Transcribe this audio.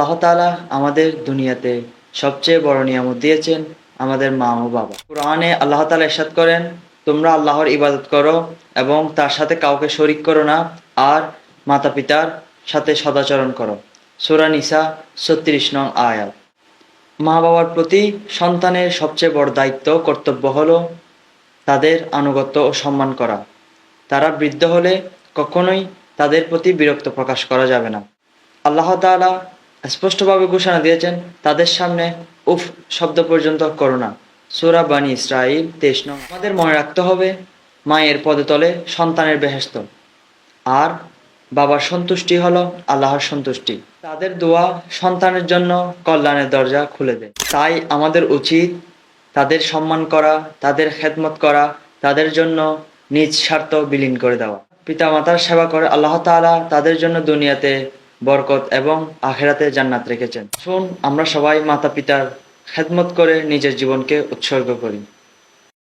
আল্লাহ তাআলা আমাদের দুনিয়াতে সবচেয়ে বড় নিয়ামত দিয়েছেন আমাদের মা ও বাবা। কোরআনে আল্লাহ তাআলা ইরশাদ করেন, তোমরা আল্লাহর ইবাদত করো এবং তার সাথে কাউকে শরিক করো না আর মাতা পিতার সাথে সদাচরণ করো। সূরা নিসা ছত্রিশ নং আয়াত। মা বাবার প্রতি সন্তানের সবচেয়ে বড় দায়িত্ব, কর্তব্য হলো তাদের আনুগত্য ও সম্মান করা। তারা বৃদ্ধ হলে কখনোই তাদের প্রতি বিরক্ত প্রকাশ করা যাবে না। আল্লাহ তাআলা স্পষ্টভাবে ঘোষণা দিয়েছেন, তাদের সামনে উফ শব্দ পর্যন্ত করো না। সুরা বানী ইসরাইল তেইশ নং। আমাদের মনে রাখতে হবে, মায়ের পদে তলে সন্তানের বেহেস্ত আর বাবার সন্তুষ্টি হলো আল্লাহর সন্তুষ্টি। তাদের দোয়া সন্তানের জন্য কল্যাণের দরজা খুলে দেয়। তাই আমাদের উচিত তাদের সম্মান করা, তাদের খেদমত করা, তাদের জন্য নিজ স্বার্থ বিলীন করে দেওয়া। পিতামাতার সেবা করে আল্লাহ তাআলা তাদের জন্য দুনিয়াতে বরকত এবং আখেরাতে জান্নাত রেখেছেন। শুন, আমরা সবাই মাতা পিতার খেদমত করে নিজের জীবনকে উৎসর্গ করি।